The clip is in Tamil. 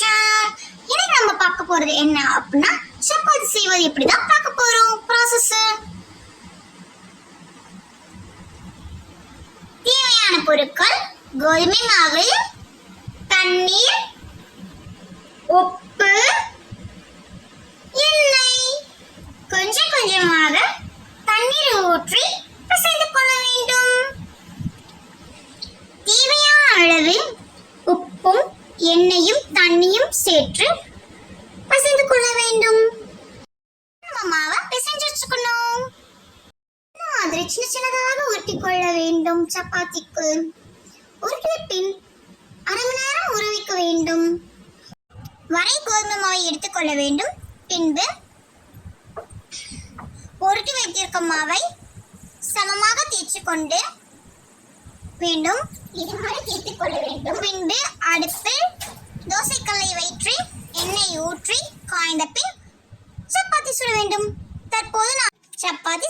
சேனல் இன்னைக்கு நம்ம பார்க்க போறது என்ன அப்படின்னா சப்பாத்தி செய்வது எப்படிதான் பார்க்க போறோம்? ப்ராசஸ் தேவையான பொருட்கள் கோதுமை மாவு தண்ணீர் உப்பு எண்ணெய். கொஞ்சம் கொஞ்சமாக தண்ணீர் ஊற்றி பிசைந்து கொள்ள வேண்டும். தேவையான அளவில் உப்பும் எண்ணெயும் தண்ணியும் சேர்த்து பிசைந்து கொள்ள வேண்டும். மாவை பிசைஞ்சு வச்சுக்கணும். மாதிரி சின்ன சின்னதாக உருட்டி கொள்ள வேண்டும் சப்பாத்திக்கு. உருட்டிய பின் அரை மணி நேரம் ஊற வைக்க வேண்டும். வரை கோதுமை மாவை எடுத்துக்கொள்ள வேண்டும். பின்பு உருட்டி வைத்திருக்கும் மாவை சமமாக தேய்ச்சி கொண்டு வேண்டும். இதுமாதிரி தேய்த்து கொள்ள வேண்டும். பின்பு அடுப்பில் ஊற்றி காய்ந்த பின் சப்பாத்தி சுட வேண்டும். தற்போது நான் சப்பாத்தி